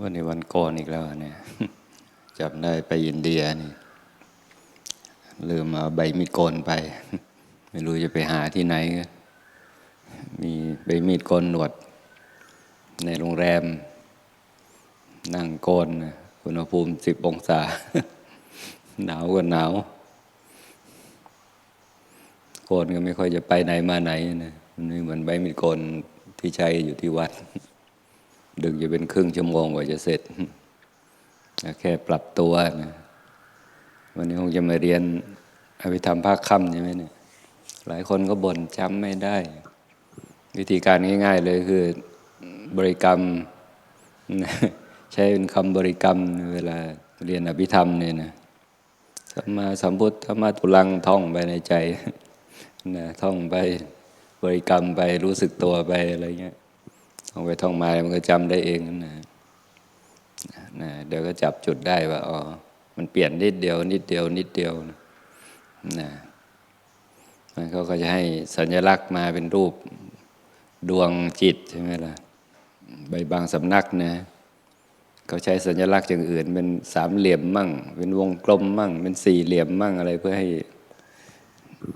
วันนี้วันก่อนอีกแล้วเนี่ยจำได้ไปอินเดียนี่ลืมเอาใบมีดโกนไป ไม่รู้จะไปหาที่ไหน มีใบมีดโกนหนวด ในโรงแรม นั่งโกนนะอุณหภูมิสิบองศา หนาวก็หนาว โกนก็ไม่ค่อยจะไปไหนมาไหนนะมันไม่เหมือนใบมีดโกนที่ใช้อยู่ที่วัด ดึงจะเป็นครึ่งชั่วโมงกว่าจะเสร็จ แค่ปรับตัวนะวันนี้คงจะมาเรียนอภิธรรมภาคค่ำใช่ไหมเนี่ย หลายคนก็บ่นจำไม่ได้ วิธีการง่าย ๆ เลยคือบริกรรม ใช้เป็นคำบริกรรมเวลาเรียนอภิธรรมเนี่ยนะสัมมาสัมพุทธมาตุลังท่องไปในใจนะท่องไปบริกรรมไปรู้สึกตัวไปอะไรเงี้ย ท่องไปท่องมามันก็จำได้เองนะนะเดี๋ยวก็จับจุดได้ว่าอ๋อมันเปลี่ยนนิดเดียว นิดเดียว นิดเดียวนะมันเขาก็จะให้สัญลักษณ์มาเป็นรูปดวงจิตใช่ไหมล่ะใบบางสำนักนะเขาใช้สัญลักษณ์อย่างอื่น เป็นสามเหลี่ยมมั่ง เป็นวงกลมมั่ง เป็นสี่เหลี่ยมมั่งอะไรเพื่อให้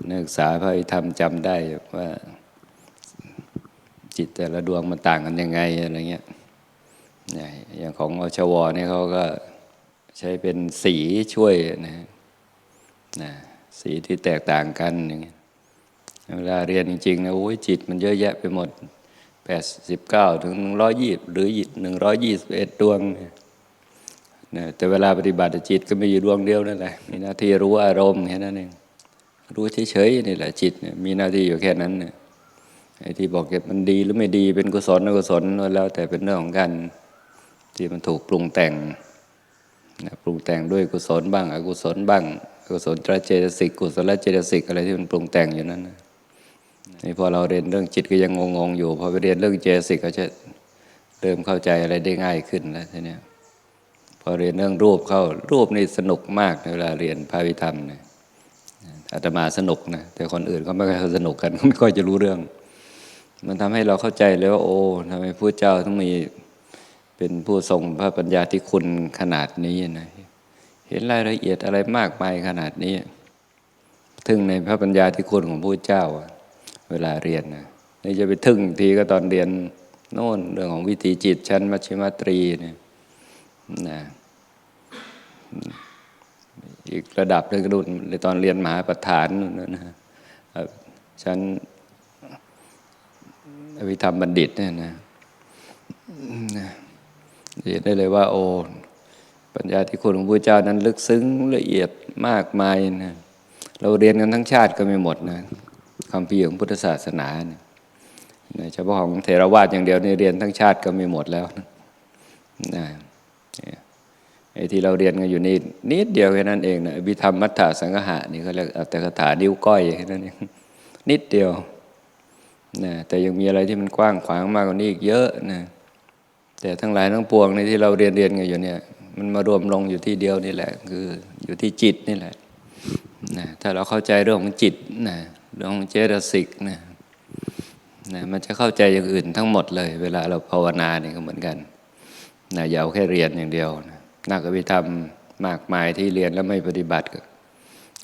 นักศึกษาพระธรรมจำได้ว่า จิตแต่ละดวงมันต่างกันยังไงอะไรเงี้ยอย่างของอชวเนี่ยเขาก็ใช้เป็นสีช่วยนะนะสีที่แตกต่างกันอย่างเงี้ยเวลาเรียนจริงๆนะโอ้ยจิตมันเยอะแยะไปหมด89ถึง120หรือ121ดวงเนี่ยนะแต่เวลาปฏิบัติจิตก็มีอยู่ดวงเดียวนั่นแหละมีหน้าที่รู้อารมณ์แค่นั้นเองรู้เฉยๆนี่แหละจิตเนี่ยมีหน้าที่อยู่แค่นั้นเนี่ย ไอ้ที่บอกเก็บมันดีหรือไม่ดีเป็นกุศลอกุศลแล้วแต่เป็นเรื่องของการที่มันถูกปรุงแต่งนะปรุงแต่งด้วยกุศลบ้าง อกุศลบ้างกุศลตรเจตสิกกุศลเจตสิกอะไรที่มันปรุงแต่งอยู่นั้นนะนี่พอเราเรียนเรื่องจิตก็ยังงงๆอยู่พอไปเรียนเรื่องเจตสิกก็จะเริ่มเข้าใจอะไรได้ง่ายขึ้นแล้วทีเนี้ยพอเรียนเรื่องรูปเข้ารูปนี่สนุกมากในเวลาเรียนพระวิธรรมเนี่ยอาตมาสนุกนะแต่คนอื่นเขาไม่ค่อยสนุกกันเขาไม่ค่อยจะรู้เรื่อง มันทำให้เราเข้าใจเลยว่าโอ้ทำไมพระเจ้าต้องมีเป็นผู้ทรงพระปัญญาที่คุณขนาดนี้นะเห็นรายละเอียดอะไรมากมายขนาดนี้ทึ่งในพระปัญญาที่คุณของพระเจ้า เวลาเรียนนะนี่จะไปทึ่งทีก็ตอนเรียนโน่นเรื่องของวิถีจิตชั้นมัชฌิมาตรีเนี่ยนะอีกระดับหนึ่งก็ดูในตอนเรียนมหาประธานนู่นนะชั้น อภิธรรมบัณฑิตเนี่ยนะเห็นได้เลยว่า โอ้ปัญญาที่คุณของพระเจ้านั้น ลึกซึ้งละเอียดมากมายนะเราเรียนกันทั้งชาติก็ไม่หมดนะคำพีของพุทธศาสนาเนี่ยเฉพาะของเทรวาสอย่างเดียวนี่เรียนทั้งชาติก็ไม่หมดแล้วนะไอ้ที่เราเรียนกันอยู่นี่นิดเดียวแค่นั้นเองนะอภิธรรมมัทธาสังหะนี่เขาเรียกอัตถกถานิ้วก้อยแค่นั้นเองนิดเดียว นะแต่ยังมีอะไรที่มันกว้างขวางมากกว่านี้อีกเยอะนะแต่ทั้งหลายทั้งปวงในที่เราเรียนเรียนกันอยู่เนี่ย มันมารวมลงอยู่ที่เดียวนี่แหละ คืออยู่ที่จิตนี่แหละนะถ้าเราเข้าใจเรื่องของจิตนะเรื่องของเจตสิกนะนะมันจะเข้าใจอย่างอื่นทั้งหมดเลย เวลาเราภาวนาเนี่ยก็เหมือนกันนะอย่าเอาแค่เรียนอย่างเดียวนะนักอภิธรรมมากมายที่เรียนแล้วไม่ปฏิบัติ ก็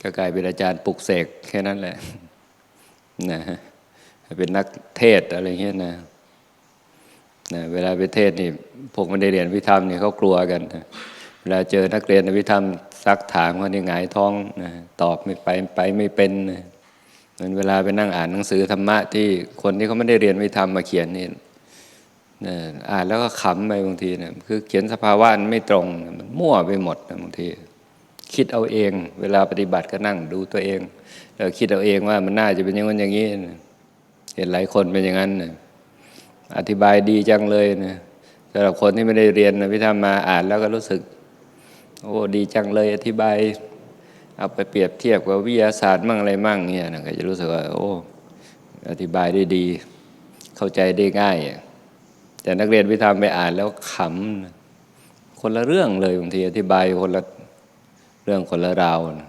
ก็กลายเป็นอาจารย์ปลุกเสกแค่นั้นแหละนะ เป็นนักเทศอะไรเงี้ยนะนะเวลาไปเทศนี่พวกมันได้เรียนวิธรรมนี่เขากลัวกันนะเวลาเจอนักเรียนวิธรรมซักถามเขานี่หงายท้องนะตอบไม่ไปไปไม่เป็นนะเหมือนเวลาไปนั่งอ่านหนังสือธรรมะที่คนที่เขาไม่ได้เรียนวิธรรมมาเขียนนี่นะอ่านแล้วก็ขำไปบางทีนะคือเขียนสภาวะไม่ตรงมันมั่วไปหมดนะบางที คิดเอาเอง เวลาปฏิบัติก็นั่งดูตัวเองแล้วคิดเอาเองว่ามันน่าจะเป็นอย่างนั้นอย่างนี้นะ เห็นหลายคนเป็นอย่างนั้นนะอธิบายดีจังเลยนะสำหรับคนที่ไม่ได้เรียนนะพิธรรมมาอ่านแล้วก็รู้สึก โอ้ดีจังเลย อธิบาย เอาไปเปรียบเทียบกับวิทยาศาสตร์มั่งอะไรมั่งเนี่ยนะก็จะรู้สึกว่า โอ้ อธิบายได้ดี เข้าใจได้ง่าย แต่นักเรียนพิธรรมไปอ่านแล้วขำคนละเรื่องเลยบางทีอธิบายคนละเรื่องคนละราวนะ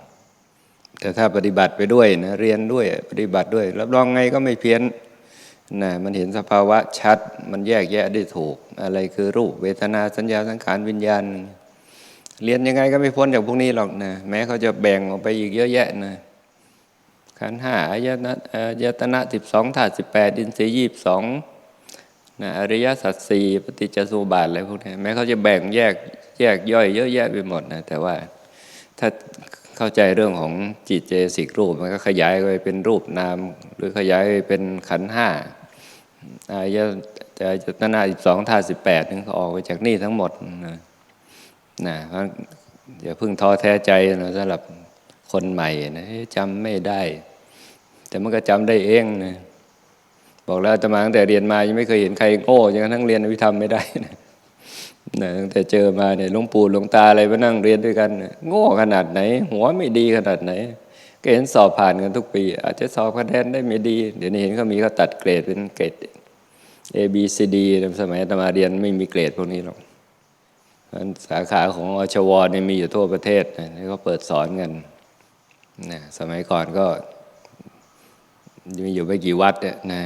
แต่ถ้าปฏิบัติไปด้วยนะเรียนด้วยปฏิบัติด้วย รับรองไงก็ไม่เพี้ยนนะมันเห็นสภาวะชัด มันแยกแยะได้ถูก อะไรคือรูปเวทนาสัญญาสังขารวิญญาณ เรียนยังไงก็ไม่พ้นจากพวกนี้หรอกนะแม้เขาจะแบ่งออกไปอีกเยอะแยะนะขันห้าอายตนะอายตนะสิบสองธาตุสิบแปดอินทรีย์ยี่สิบสองนะอริยสัจสี่ปฏิจจสุบาทอะไรพวกนี้แม้เขาจะแบ่งแยกแยกย่อยเยอะแยะไปหมดนะแต่ว่าถ้าเข้าใจเรื่องของจิตเจสิกรูป มันก็ขยายไปเป็นรูปนาม หรือขยายไปเป็นขันห้าอายตนะสิบสองธาตุสิบแปดนึงเขาออกไปจากนี่ทั้งหมดนะนะเพราะอย่าเพิ่งท้อแท้ใจนะสำหรับคนใหม่นะจำไม่ได้ แต่มันก็จำได้เองนะบอกแล้วอาตมาตั้งแต่เรียนมายังไม่เคยเห็นใครโง่จนกระทั่งเรียนอภิธรรมไม่ได้นะ นะตั้งแต่เจอมาเนี่ยหลวงปู่หลวงตาอะไรมานั่งเรียนด้วยกันโง่ขนาดไหน หัวไม่ดีขนาดไหน ก็เห็นสอบผ่านกันทุกปี อาจจะสอบคะแนนได้ไม่ดี เดี๋ยวนี้เห็นเขามีเขาตัดเกรดเป็นเกรด A B C D ในสมัยตมาเรียนไม่มีเกรดพวกนี้หรอกงั้นสาขาของอชวเนี่ยมีอยู่ทั่วประเทศนะที่เขาเปิดสอนกันนะสมัยก่อนก็มีอยู่ไม่กี่วัดเนี่ยนะ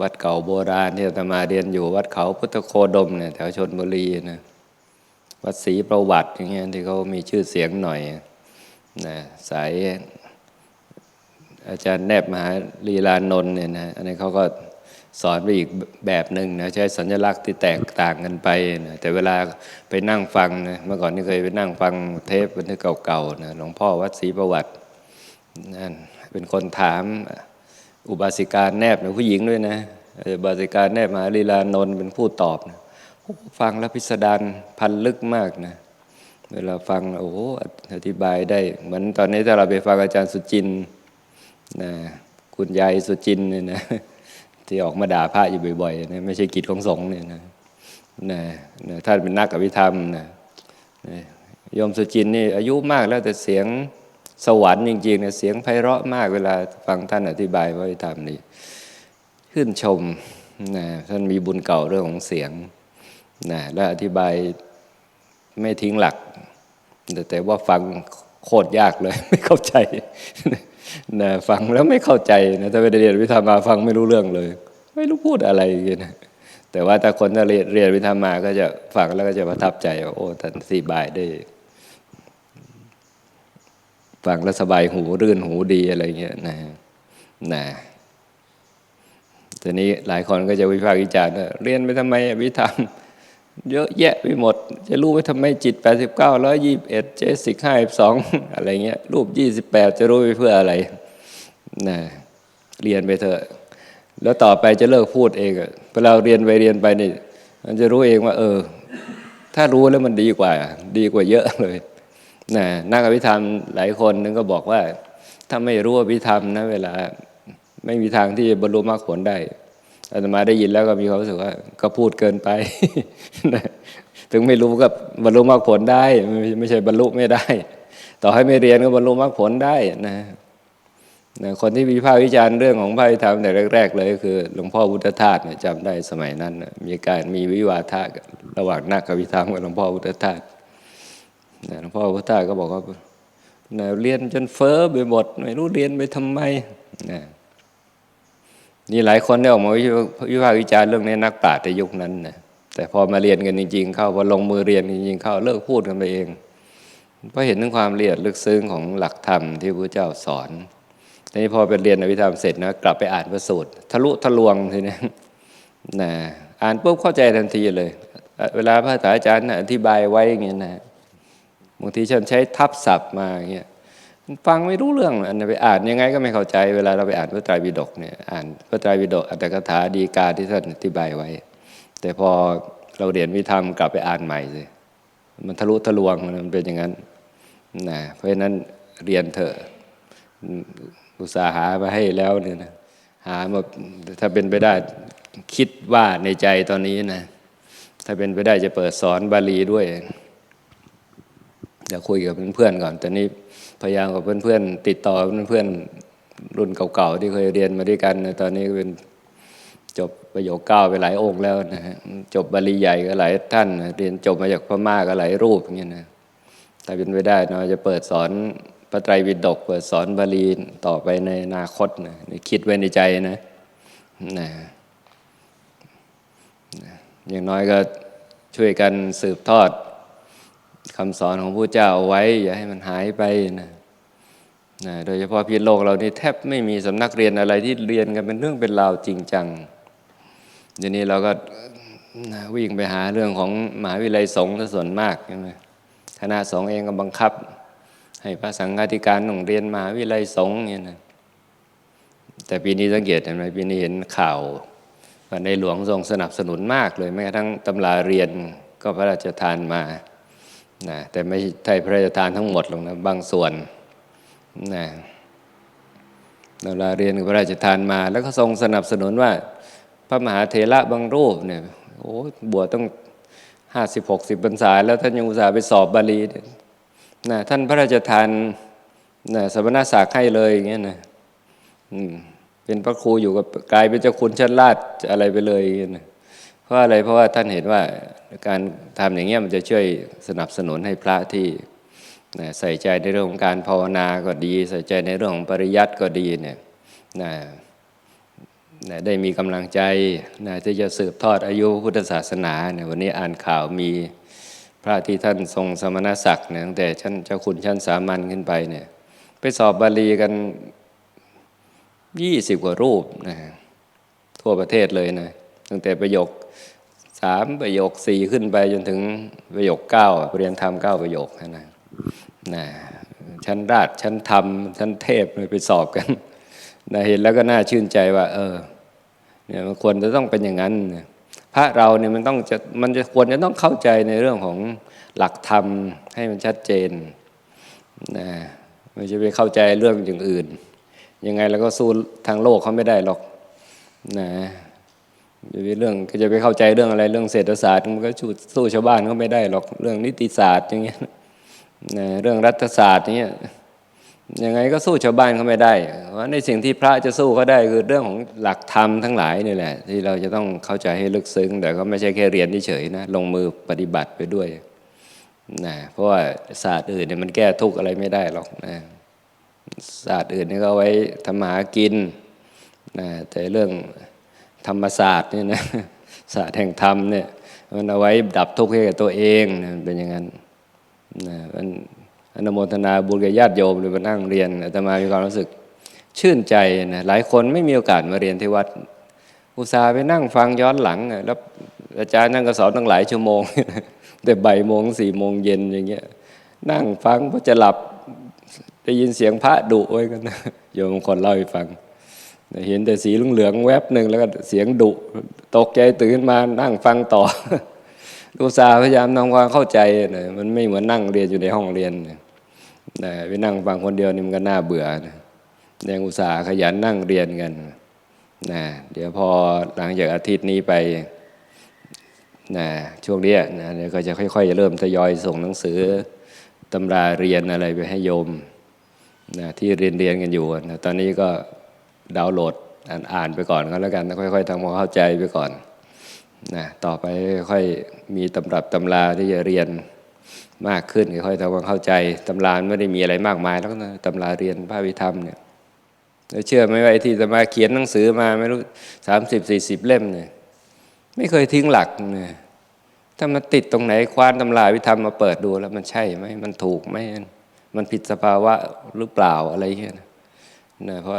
วัดเก่าโบราณที่อาตมาเรียนอยู่วัดเขาพุทธโคดมเนี่ยแถวชนบุรีนะวัดศรีประวัติอย่างเงี้ยที่เขามีชื่อเสียงหน่อยนะสายอาจารย์แนบมหาลีลานนท์เนี่ยนะอันนี้เขาก็สอนไปอีกแบบหนึ่งนะใช้สัญลักษณ์ที่แตกต่างกันไปนะแต่เวลาไปนั่งฟังนะเมื่อก่อนนี่เคยไปนั่งฟังเทปบันทึกเก่าๆนะหลวงพ่อวัดศรีประวัตินั่นเป็นคนถาม อุบาสิกาแนบเนะผู้หญิงด้วยนะอุบาสิกาแนบมหาลีลานนท์เป็นผู้ตอบนะฟังแล้วพิสดารพันลึกมากนะเวลาฟังโอ้โหอธิบายได้ เหมือนตอนนี้ถ้าเราไปฟังอาจารย์สุจินนะคุณยายสุจินเนี่ยนะที่ออกมาด่าพระอยู่บ่อยๆนะไม่ใช่กิจของสงฆ์เนี่ยนะนะนะท่านเป็นนักอภิธรรมนะนะยมสุจินนี่อายุมากแล้วแต่เสียง สวรรค์จริงๆเนี่ยเสียงไพเราะมากเวลาฟังท่านอธิบายพระธรรมนี่ขึ้นชมนะท่านมีบุญเก่าเรื่องของเสียงนะและอธิบายไม่ทิ้งหลัก แต่แต่ว่าฟังโคตรยากเลยไม่เข้าใจนะฟังแล้วไม่เข้าใจนะถ้าไปเรียนวิธามาฟังไม่รู้เรื่องเลย ไม่รู้พูดอะไรอย่างเงี้ยนะแต่ว่าถ้าคนที่เรียนวิธามาก็จะฟังแล้วก็จะประทับใจว่าโอ้ท่านสีบายได้ ฟังแล้วสบายหูรื่นหูดีอะไรเงี้ยนะนะทีนี้หลายคนก็จะวิพากษ์วิจารณ์เรียนไปทำไมวิธามเยอะแยะไปหมด จะรู้ไว้ทำไมจิต 89 121เจสิก52องอะไรเงี้ยรูป28จะรู้ไปเพื่ออะไรนะเรียนไปเถอะ แล้วต่อไปจะเลิกพูดเองเวลาเรียนไปเรียนไปนี่มันจะรู้เองว่า เออ ถ้ารู้แล้วมันดีกว่า ดีกว่าเยอะเลย นะนักอภิธรรมหลายคนนึงก็บอกว่า ถ้าไม่รู้อภิธรรมนะเวลาไม่มีทางที่จะบรรลุมรรคผลได้อาตมาได้ยินแล้วก็มีความรู้สึกว่า ก็พูดเกินไป ถึงไม่รู้ก็บรรลุมรรคผลได้ ไม่ใช่บรรลุไม่ได้ ต่อให้ไม่เรียนก็บรรลุมรรคผลได้นะนะคนที่วิพากษ์วิจารณ์เรื่องของพระธรรมแต่แรก ๆ เลยคือ หลวงพ่อพุทธทาสเนี่ยจำได้สมัยนั้นนะมีการมีวิวาทะระหว่างนักกับวิธรรมกับหลวงพ่อพุทธทาส หลวงพ่อพุทธาก็บอกว่านะเรียนจนเฟ้อไปหมดไม่รู้เรียนไปทำไมนะนี่หลายคนได้ออกมาวิพากษ์วิจารณ์เรื่องนี้นักปราชญ์ในยุคนั้นนะแต่พอมาเรียนกันจริง ๆ เข้าพอลงมือเรียนจริงๆ เข้าเลิกพูดกันไปเองเพราะเห็นถึงความละเอียดลึกซึ้งของหลักธรรมที่พระเจ้าสอนทีนี้พอไปเรียนอภิธรรมเสร็จนะกลับไปอ่านพระสูตรทะลุทะลวงทีนี้นะอ่านปุ๊บเข้าใจทันทีเลย เวลาพระอาจารย์อธิบายไว้อย่างเงี้ยนะ บางทีฉันใช้ทับศัพท์มาเงี้ยฟังไม่รู้เรื่องอันไปอ่านยังไงก็ไม่เข้าใจ เวลาเราไปอ่านพระไตรปิฎกเนี่ยอ่านพระไตรปิฎกอัตถกถาดีกาที่ท่านอธิบายไว้ แต่พอเราเรียนวิธรรมกลับไปอ่านใหม่เลยมันทะลุทะลวงมันเป็นอย่างนั้นนะเพราะฉะนั้นเรียนเถอะอุตสาหามาให้แล้วเนี่ยนะหามาถ้าเป็นไปได้คิดว่าในใจตอนนี้นะถ้าเป็นไปได้จะเปิดสอนบาลีด้วย จะคุยกับเพื่อนๆก่อนแต่นี้พยายามกับเพื่อนๆติดต่อเพื่อนๆรุ่นเก่าๆที่เคยเรียนมาด้วยกันนตอนนี้เป็นจบประโยคเก้าไปหลายองค์แล้วนะฮะจบบาลีใหญ่ก็หลายท่าน เรียนจบมาจากพม่าก็หลายรูปอย่างเงี้ยนะถ้าเป็นไปได้เนาะจะเปิดสอนพระไตรปิฎกเปิดสอนบาลีต่อไปในอนาคตนะคิดไว้ในใจนะนะอย่างน้อยก็ช่วยกันสืบทอด คำสอนของพระเจ้าเอาไว้ อย่าให้มันหายไปนะนะโดยเฉพาะพิษโลกเรานี่แทบไม่มีสำนักเรียนอะไรที่เรียนกันเป็นเรื่องเป็นราวจริงจังเดี๋ยวนี้เราก็นะวิ่งไปหาเรื่องของมหาวิทยาลัยสงฆ์ส่วนมากใช่ไหมคณะสงฆ์เองก็บังคับ ให้พระสังฆาธิการต้องเรียนมหาวิทยาลัยสงฆ์เนี่ยนะแต่ปีนี้สังเกตเห็นไหมปีนี้เห็นข่าวว่าในหลวงทรงสนับสนุนมากเลยแม้กระทั่งตำราเรียนก็พระราชทานมา นะแต่ไม่ใช่พระราชทานทั้งหมดหรอกนะบางส่วนนะตำราเรียนก็พระราชทานมา แล้วก็ทรงสนับสนุนว่า พระมหาเถระบางรูปเนี่ยโอ้บวชต้องห้าสิบหกสิบพรรษาแล้วท่านยังอุตส่าห์ไปสอบบาลีนะท่านพระราชทานนะสมณศักดิ์ให้เลยอย่างเงี้ยนะเป็นพระครูอยู่กับกลายเป็นเจ้าคุณชั้นราชอะไรไปเลยอย่างเงี้ยนะเพราะอะไรเพราะว่าท่านเห็นว่า การทำอย่างเงี้ยมันจะช่วยสนับสนุนให้พระที่ใส่ใจในเรื่องของการภาวนาก็ดี ใส่ใจในเรื่องของปริยัติก็ดีเนี่ยนะนะได้มีกำลังใจนะที่จะสืบทอดอายุพุทธศาสนาเนี่ยวันนี้อ่านข่าวมีพระที่ท่านทรงสมณศักดิ์เนี่ยตั้งแต่ชั้นเจ้าคุณชั้นสามัญขึ้นไปเนี่ยไปสอบบาลีกันยี่สิบกว่ารูปนะทั่วประเทศเลยนะตั้งแต่ประโยค สามประโยคสี่ขึ้นไปจนถึงประโยคเก้าเรียนธรรมเก้าประโยคนะนะชั้นราชชั้นธรรมชั้นเทพเลยไปสอบกันนะเห็นแล้วก็น่าชื่นใจว่า เออเนี่ยมันควรจะต้องเป็นอย่างนั้นพระเราเนี่ยมันต้องจะมันจะควรจะต้องเข้าใจในเรื่องของหลักธรรมให้มันชัดเจนนะไม่ใช่ไปเข้าใจเรื่องอย่างอื่น ยังไงเราก็สู้ทางโลกเขาไม่ได้หรอกนะ เรื่องก็จะไปเข้าใจเรื่องอะไรเรื่องเศรษฐศาสตร์มันก็สู้สู้ชาวบ้านเขาไม่ได้หรอกเรื่องนิติศาสตร์อย่างเงี้ยนะเรื่องรัฐศาสตร์อย่างเงี้ยยังไงก็สู้ชาวบ้านเขาไม่ได้เพราะในสิ่งที่พระจะสู้เขาได้คือเรื่องของหลักธรรมทั้งหลายนี่แหละ ที่เราจะต้องเข้าใจให้ลึกซึ้ง แต่ก็ไม่ใช่แค่เรียนเฉยๆนะลงมือปฏิบัติไปด้วยนะเพราะว่าศาสตร์อื่นเนี่ยมันแก้ทุกข์อะไรไม่ได้หรอกนะศาสตร์อื่นนี่ก็ไว้ทำมาหากินนะแต่เรื่อง ธรรมศาสตร์เนี่ยนะศาสตร์แห่งธรรมเนี่ยมันเอาไว้ดับทุกข์ให้กับตัวเองนะเป็นอย่างนั้นนะมันอนุโมทนาบุญกับญาติโยมเลยมานั่งเรียนอาตมามีความรู้สึกชื่นใจนะหลายคนไม่มีโอกาสมาเรียนที่วัด อุตส่าห์ไปนั่งฟังย้อนหลังอะแล้วอาจารย์นั่งก็สอนตั้งหลายชั่วโมง แต่บ่ายโมงสี่โมงเย็นอย่างเงี้ยนั่งฟังพอจะหลับได้ยินเสียงพระดุไว้กันนะโยมคนเล่าให้ฟัง เห็นแต่สีเหลืองๆแวบหนึ่งแล้วก็เสียงดุ ตกใจตื่นมานั่งฟังต่ออุตส่าห์พยายามทำความเข้าใจนะมันไม่เหมือนนั่งเรียนอยู่ในห้องเรียนนะนะไปนั่งฟังคนเดียวนี่มันก็น่าเบื่อนะยังอุตส่าห์ขยันนั่งเรียนกันนะเดี๋ยวพอหลังจากอาทิตย์นี้ไปนะช่วงนี้นะเดี๋ยวก็จะค่อยๆจะเริ่มทยอยส่งหนังสือตำราเรียนอะไรไปให้โยมนะที่เรียนเรียนกันอยู่นะตอนนี้ก็ ดาวน์โหลดอ่านอ่านไปก่อนก็แล้วกันค่อยๆทำความเข้าใจไปก่อนนะต่อไปค่อยมีตำรับตำราที่จะเรียนมากขึ้นค่อยๆทำความเข้าใจตำราไม่ได้มีอะไรมากมายแล้วก็ตำราเรียนพระวิธรรมเนี่ยเชื่อไหมว่าไอ้ที่จะมาเขียนหนังสือมาไม่รู้สามสิบสี่สิบเล่มเนี่ยไม่เคยทิ้งหลักเนี่ยถ้ามันติดตรงไหนควานตำราวิธรรมมาเปิดดูแล้วมันใช่ไหมมันถูกไหมมันผิดสภาวะหรือเปล่าอะไรเงี้ยนะเพราะ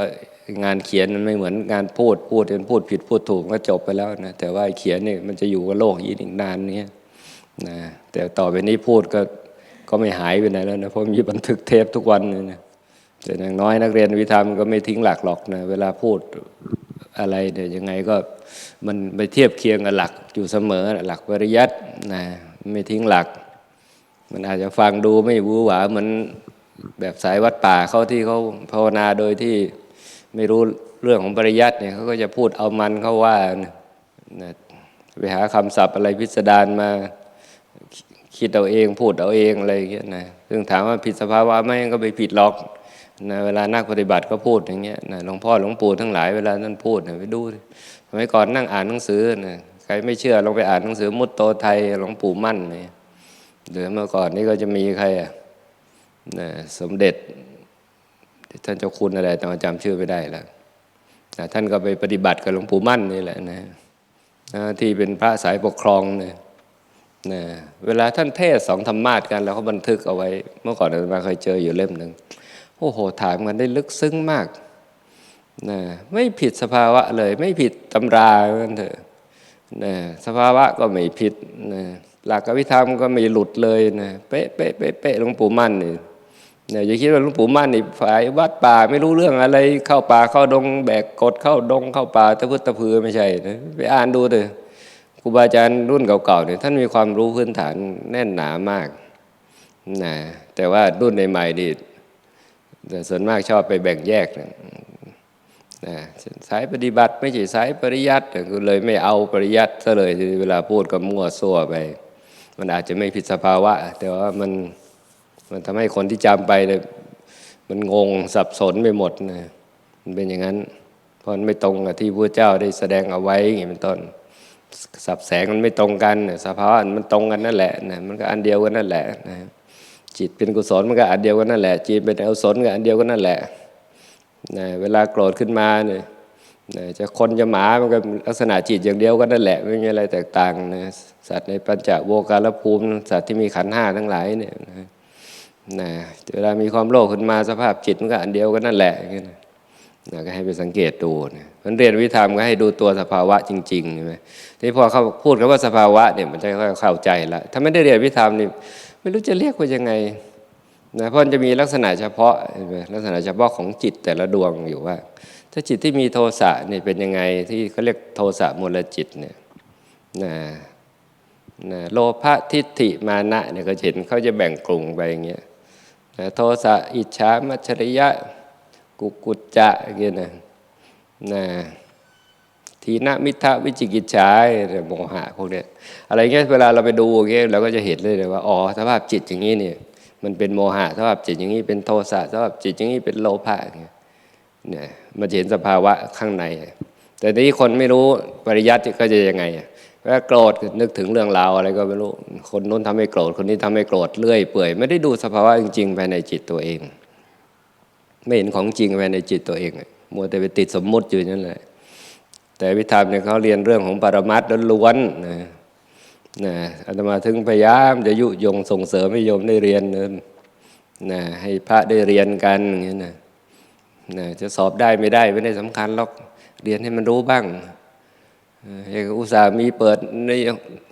งานเขียนมันไม่เหมือนงานพูดพูดเป็นพูดผิดพูดถูกก็จบไปแล้วนะแต่ว่าเขียนเนี่ยมันจะอยู่กับโลกยีอีกนานนี้นะแต่ต่อไปนี้พูดก็ก็ไม่หายไปไหนแล้วนะเพราะมีบันทึกเทปทุกวันเลยนะแต่อย่างน้อยนักเรียนวิธรรมก็ไม่ทิ้งหลักหรอกนะเวลาพูดอะไรเนี่ยยังไงก็มันไปเทียบเคียงกับหลักอยู่เสมอหลักปริยัตินะไม่ทิ้งหลัก มันอาจจะฟังดูไม่วูหวาเหมือนแบบสายวัดป่าเขาที่เขาภาวนาโดยที่ ไม่รู้เรื่องของปริยัติเนี่ยเขาก็จะพูดเอามันเขาว่านะไปหาคำศัพท์อะไรพิสดารมาคิดเอาเองพูดเอาเองอะไรอย่างเงี้ยนะซึ่งถามว่าผิดสภาวะไหมก็ไปผิดหรอกนะเวลานักปฏิบัติก็พูดอย่างเงี้ยนะหลวงพ่อหลวงปู่ทั้งหลายเวลานั้นพูดนะไปดูสมัยก่อนนั่งอ่านหนังสือนะใครไม่เชื่อลองไปอ่านหนังสือมุตโตไทยหลวงปู่มั่นเนี่ยหรือเมื่อก่อนนี่ก็จะมีใครอะนะสมเด็จ ท่านเจ้าคุณอะไรแต่จำชื่อไม่ได้แล้วนะท่านก็ไปปฏิบัติกับหลวงปู่มั่นนี่แหละนะนะที่เป็นพระสายปกครองเนี่ยนะเวลาท่านเทศสองธรรมาสกันแล้วเขาบันทึกเอาไว้ เมื่อก่อนอาตมาเคยเจออยู่เล่มหนึ่งโอ้โหถามกันได้ลึกซึ้งมากนะไม่ผิดสภาวะเลย ไม่ผิดตำราเหมือนกันเถอะนะสภาวะก็ไม่ผิดนะหลักอภิธรรมก็ไม่หลุดเลยนะเป๊ะเป๊ะเป๊ะเป๊ะหลวงปู่มั่นนี่ เนี่ยอย่าคิดว่าหลวงปู่มั่นนี่ฝ่ายวัดป่าไม่รู้เรื่องอะไรเข้าป่าเข้าดง แบกกดเข้าดงเข้าป่าตะพุตตะพือไม่ใช่นะไปอ่านดูเถอะครูบาอาจารย์รุ่นเก่าๆเนี่ยท่านมีความรู้พื้นฐานแน่นหนามากนะแต่ว่ารุ่นใหม่ๆนี่แต่ส่วนมากชอบไปแบ่งแยกนะนะสายปฏิบัติไม่ใช่สายปริยัติก็เลยไม่เอาปริยัติซะเลยเวลาพูดก็มั่วซั่วไป มันอาจจะไม่ผิดสภาวะ แต่ว่ามัน มันทำให้คนที่จำไปเนี่ยมันงงสับสนไปหมดนะมันเป็นอย่างนั้น เพราะมันไม่ตรงกับที่พระเจ้าได้แสดงเอาไว้อย่างนี้เป็นต้นสับแสงมันไม่ตรงกันน่ะสภาวะมันตรงกันนั่นแหละนะมันก็อันเดียวกันนั่นแหละนะจิตเป็นกุศลมันก็อันเดียวกันนั่นแหละ จิตเป็นอกุศลก็อันเดียวกันนั่นแหละนะเวลาโกรธขึ้นมาเนี่ยนะจะคนจะหมามันก็ลักษณะจิตอย่างเดียวกันนั่นแหละไม่มีอะไรแตกต่างนะสัตว์ในปัญจโวการภูมิ สัตว์ที่มีขันห้าทั้งหลายเนี่ยนะ นะเวลามีความโลภขึ้นมาสภาพจิตมันก็อันเดียวกันนั่นแหละนะนะก็ให้ไปสังเกตดูนะมันเรียนวิธรรมก็ให้ดูตัวสภาวะจริงๆใช่ไหมที่พอเขาพูดกันว่าสภาวะเนี่ยมันจะค่เข้าใจละถ้าไม่ได้เรียนวิธรรมนี่ไม่รู้จะเรียกว่ายังไงนะเพราะมันจะมีลักษณะเฉพาะเห็นไหมลักษณะเฉพาะของจิตแต่ละดวงอยู่ว่า ถ้าจิตที่มีโทสะเนี่ยเป็นยังไงที่เขาเรียกโทสะมูลจิตเนี่ยนะนะโลภะทิฏฐิมานะเนี่ยก็เห็นเขาจะแบ่งกลุ่มไปอย่างเงี้ย โทสะอิจฉามัจฉริยะ กุกุจจะอย่างเงี้ยนะนะทีนมิทะวิจิกิจฉาโมหะพวกเนี้ยอะไรเงี้ยเวลาเราไปดูอย่างเงี้ยเราก็จะเห็นเลยเลยว่าอ๋อสภาพจิตอย่างนี้เนี่ยมันเป็นโมหะสภาพจิตอย่างนี้เป็นโทสะสภาพจิตอย่างนี้เป็นโลภะเนี่ยมันจะเห็นสภาวะข้างใน แต่ที่คนไม่รู้ปริยัติก็จะยังไงอะ ว่าโกรธนึกถึงเรื่องราวอะไรก็ไม่รู้ คนนู้นทำให้โกรธคนนี้ทำให้โกรธเลื่อยเปื่อยไม่ได้ดูสภาวะจริงๆภายในจิตตัวเอง ไม่เห็นของจริงภายในจิตตัวเองมัวแต่ไปติดสมมุติอยู่นั่นแหละแต่วิธรรมเนี่ยเขาเรียนเรื่องของปรมัตถ์ล้วนๆนะนะอาตมาถึงพยายามจะยุยงส่งเสริมให้โยมได้เรียนนะนะให้พระได้เรียนกันอย่างนี้นะนะจะสอบได้ไม่ได้ไม่ได้สำคัญหรอกเรียนให้มันรู้บ้าง อออย่างอุตส่าห์มีเปิดใน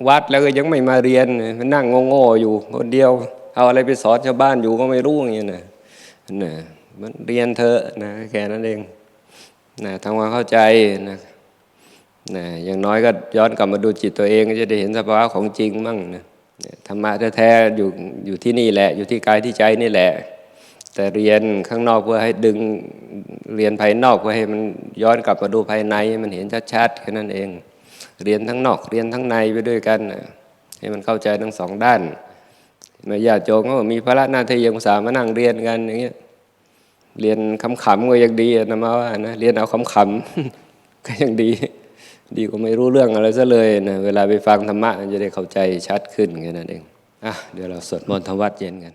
วัดแล้วก็ยังไม่มาเรียนมันนั่งโง่ๆอยู่คนเดียว เอาอะไรไปสอนชาวบ้านอยู่ก็ไม่รู้อย่างนี้นะนะมันเรียนเถอะนะแค่นั้นเองนะทำความเข้าใจนะนะอย่างน้อยก็ย้อนกลับมาดูจิตตัวเองก็จะได้เห็นสภาวะของจริงมั่งนะธรรมะแท้ๆอยู่อยู่ที่นี่แหละ อยู่ที่กายที่ใจนี่แหละ แต่เรียนข้างนอกเพื่อให้ดึงเรียนภายนอกเพื่อให้มันย้อนกลับมาดูภายในให้มันเห็นชัดๆแค่นั้นเอง เรียนทั้งนอกเรียนทั้งในไปด้วยกันให้มันเข้าใจทั้งสองด้านมาญาติโยมก็มีพระหน้าที่ยังสามานั่งเรียนกันอย่างเงี้ยเรียนคำขำก็ยังดีนะมาว่านะเรียนเอาคำขำก็ยังดี ดีกว่าไม่รู้เรื่องอะไรซะเลยนะเวลาไปฟังธรรมะจะได้เข้าใจชัดขึ้นแค่นั้นเองอะเดี๋ยวเราสวดมนต์ทำวัดเย็นกัน